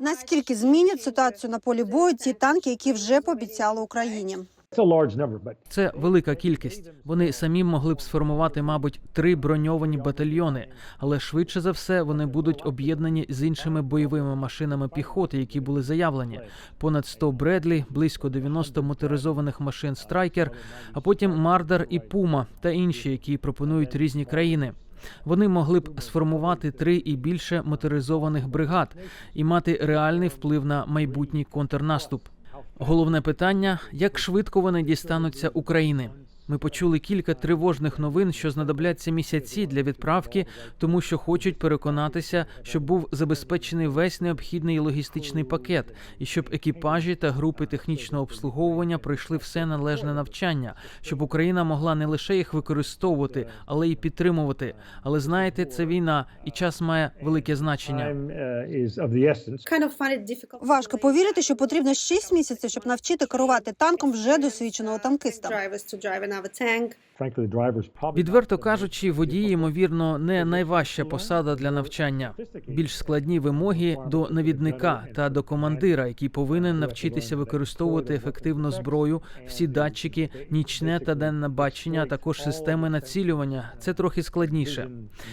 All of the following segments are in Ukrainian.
Наскільки змінять ситуацію на полі бою ті танки, які вже пообіцяли Україні? Це велика кількість. Вони самі могли б сформувати, мабуть, три броньовані батальйони, але швидше за все вони будуть об'єднані з іншими бойовими машинами піхоти, які були заявлені. Понад 100 Бредлі, близько 90 моторизованих машин Страйкер, а потім Мардар і Пума та інші, які пропонують різні країни. Вони могли б сформувати три і більше моторизованих бригад і мати реальний вплив на майбутній контрнаступ. Головне питання: як швидко вони дістануться України? Ми почули кілька тривожних новин, що знадобляться місяці для відправки, тому що хочуть переконатися, щоб був забезпечений весь необхідний логістичний пакет, і щоб екіпажі та групи технічного обслуговування пройшли все належне навчання, щоб Україна могла не лише їх використовувати, але й підтримувати. Але знаєте, це війна, і час має велике значення. difficult. Важко повірити, що потрібно 6 місяців, щоб навчити керувати танком вже досвідченого танкиста. Відверто кажучи, водії, ймовірно, не найважча посада для навчання. Більш складні вимоги до навідника та до командира, який повинен навчитися використовувати ефективно зброю, всі датчики, нічне та денне бачення, а також системи націлювання. Це трохи складніше.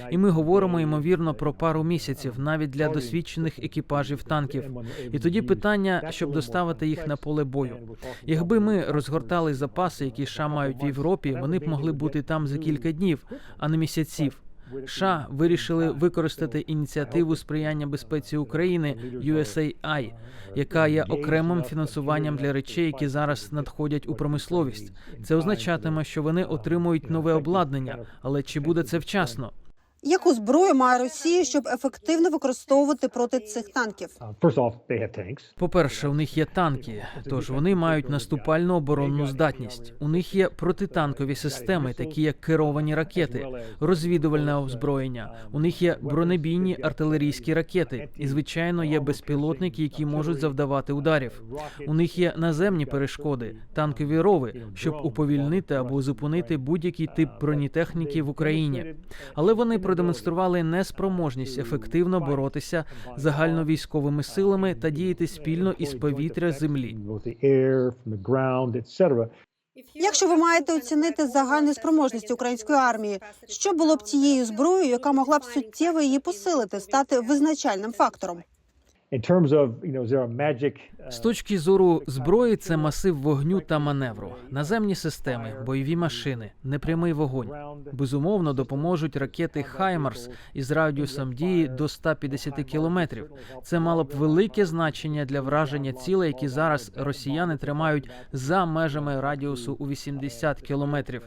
І ми говоримо ймовірно про пару місяців, навіть для досвідчених екіпажів танків. І тоді питання, щоб доставити їх на поле бою. Якби ми розгортали запаси, які США мають в Європі, вони б могли бути там за кілька днів, а не місяців. США вирішили використати ініціативу сприяння безпеці України USAI, яка є окремим фінансуванням для речей, які зараз надходять у промисловість. Це означатиме, що вони отримують нове обладнання, але чи буде це вчасно? Яку зброю має Росія, щоб ефективно використовувати проти цих танків? Uh, tanks. По-перше, у них є танки, тож вони мають наступальну оборонну здатність. У них є протитанкові системи, такі як керовані ракети, розвідувальне озброєння. У них є бронебійні артилерійські ракети, і звичайно є безпілотники, які можуть завдавати ударів. У них є наземні перешкоди, танкові рови, щоб уповільнити або зупинити будь-який тип бронетехніки в Україні. Але вони продемонстрували неспроможність ефективно боротися загальновійськовими силами та діяти спільно із повітря землі. Якщо ви маєте оцінити загальну спроможність української армії, що було б тією зброєю, яка могла б суттєво її посилити, стати визначальним фактором? З точки зору зброї, це масив вогню та маневру, наземні системи, бойові машини, непрямий вогонь. Безумовно, допоможуть ракети Хаймарс із радіусом дії до 150 кілометрів. Це мало б велике значення для враження цілей, які зараз росіяни тримають за межами радіусу у 80 кілометрів.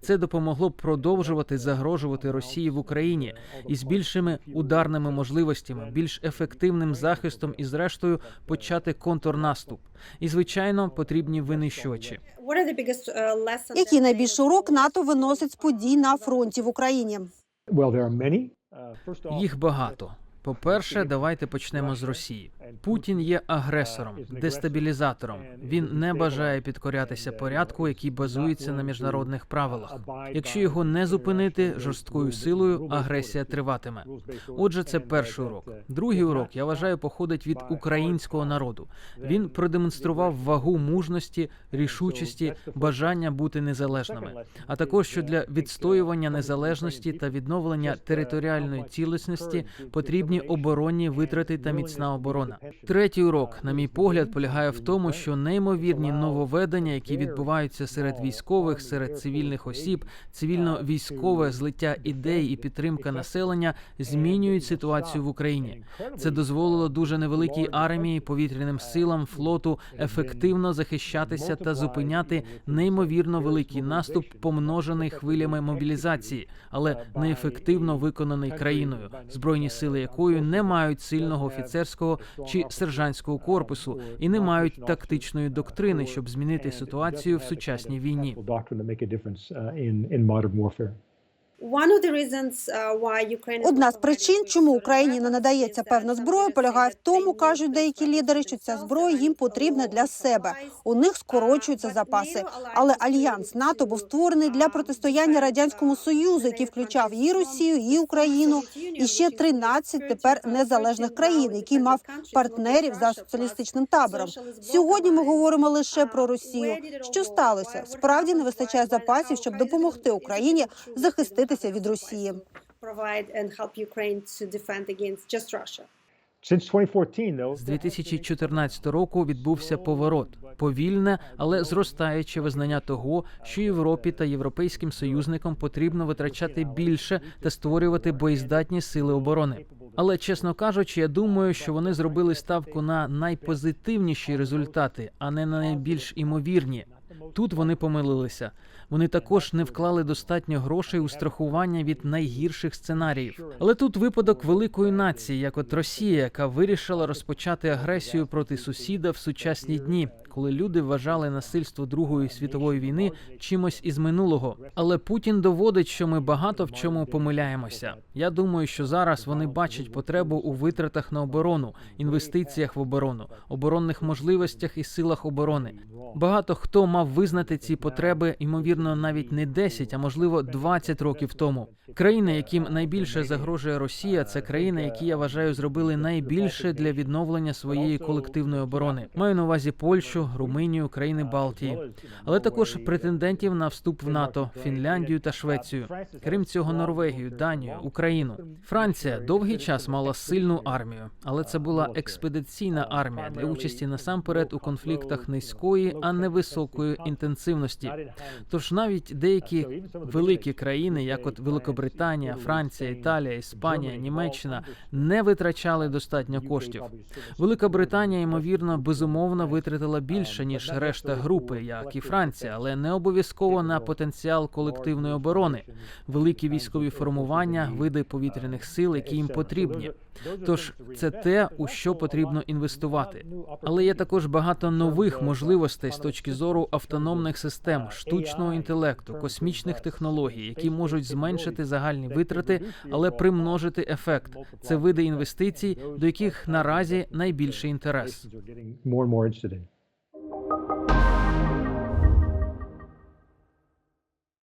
Це допомогло б продовжувати загрожувати Росії в Україні із більшими ударними можливостями, більш ефективним захистом і, зрештою, почати контрнаступ. І звичайно, потрібні винищувачі. Який найбільший урок НАТО виносить з подій на фронті в Україні? Їх багато. По-перше, давайте почнемо з Росії. Путін є агресором, дестабілізатором. Він не бажає підкорятися порядку, який базується на міжнародних правилах. Якщо його не зупинити жорсткою силою, агресія триватиме. Отже, це перший урок. Другий урок я вважаю походить від українського народу. Він продемонстрував вагу мужності, рішучості, бажання бути незалежними, а також що для відстоювання незалежності та відновлення територіальної цілісності потрібні оборонні витрати та міцна оборона. Третій урок, на мій погляд, полягає в тому, що неймовірні нововведення, які відбуваються серед військових, серед цивільних осіб, цивільно-військове злиття ідей і підтримка населення змінюють ситуацію в Україні. Це дозволило дуже невеликій армії, повітряним силам, флоту ефективно захищатися та зупиняти неймовірно великий наступ, помножений хвилями мобілізації, але неефективно виконаний країною, збройні сили якої не мають сильного офіцерського чи сержантського корпусу і не мають тактичної доктрини, щоб змінити ситуацію в сучасній війні. Uh, uh, Одна з причин, чому Україні не надається певна зброя, полягає в тому, кажуть деякі лідери, що ця зброя їм потрібна для себе. У них скорочуються запаси. Але альянс НАТО був створений для uh, протистояння радянському uh, союзу, який включав і Росію, і Україну, і ще which includes 13 30 тепер незалежних 13 країн, який мав партнерів за соціалістичним табором. Сьогодні ми говоримо лише Uh, про Росію. Що сталося? Справді не вистачає запасів, щоб допомогти Україні that захиститися від Росії. supplies to Provide and help Ukraine to defend against just Russia. Since 2014, though, З 2014 року відбувся поворот, повільне, але зростаюче визнання того, що Європі та європейським союзникам потрібно витрачати більше та створювати боєздатні сили оборони. Але чесно кажучи, я думаю, що вони зробили ставку на найпозитивніші результати, а не на найбільш імовірні. Тут вони помилилися. Вони також не вклали достатньо грошей у страхування від найгірших сценаріїв. Але тут випадок великої нації, як от Росія, яка вирішила розпочати агресію проти сусіда в сучасні дні, коли люди вважали насильство Другої світової війни чимось із минулого. Але Путін доводить, що ми багато в чому помиляємося. Я думаю, що зараз вони бачать потребу у витратах на оборону, інвестиціях в оборону, оборонних можливостях і силах оборони. Багато хто мав визнати ці потреби, ймовірно, навіть не 10, а можливо 20 років тому. Країни, яким найбільше загрожує Росія, це країни, які я вважаю зробили найбільше для відновлення своєї колективної оборони. Маю на увазі Польщу, Румунію, країни Балтії, але також претендентів на вступ в НАТО, Фінляндію та Швецію. Крім цього, Норвегію, Данію, Україну. Франція довгий час мала сильну армію, але це була експедиційна армія для участі насамперед у конфліктах низької, а не високої інтенсивності. Тож навіть деякі великі країни, як от Великобританія, Франція, Італія, Іспанія, Німеччина, не витрачали достатньо коштів. Велика Британія, ймовірно, безумовно витратила більше ніж решта групи, як і Франція, але не обов'язково на потенціал колективної оборони, великі військові формування, види повітряних сил, які їм потрібні. Тож це те, у що потрібно інвестувати. Але є також багато нових можливостей з точки зору автономних систем, штучного інтелекту, космічних технологій, які можуть зменшити загальні витрати, але примножити ефект. Це види інвестицій, до яких наразі найбільший інтерес.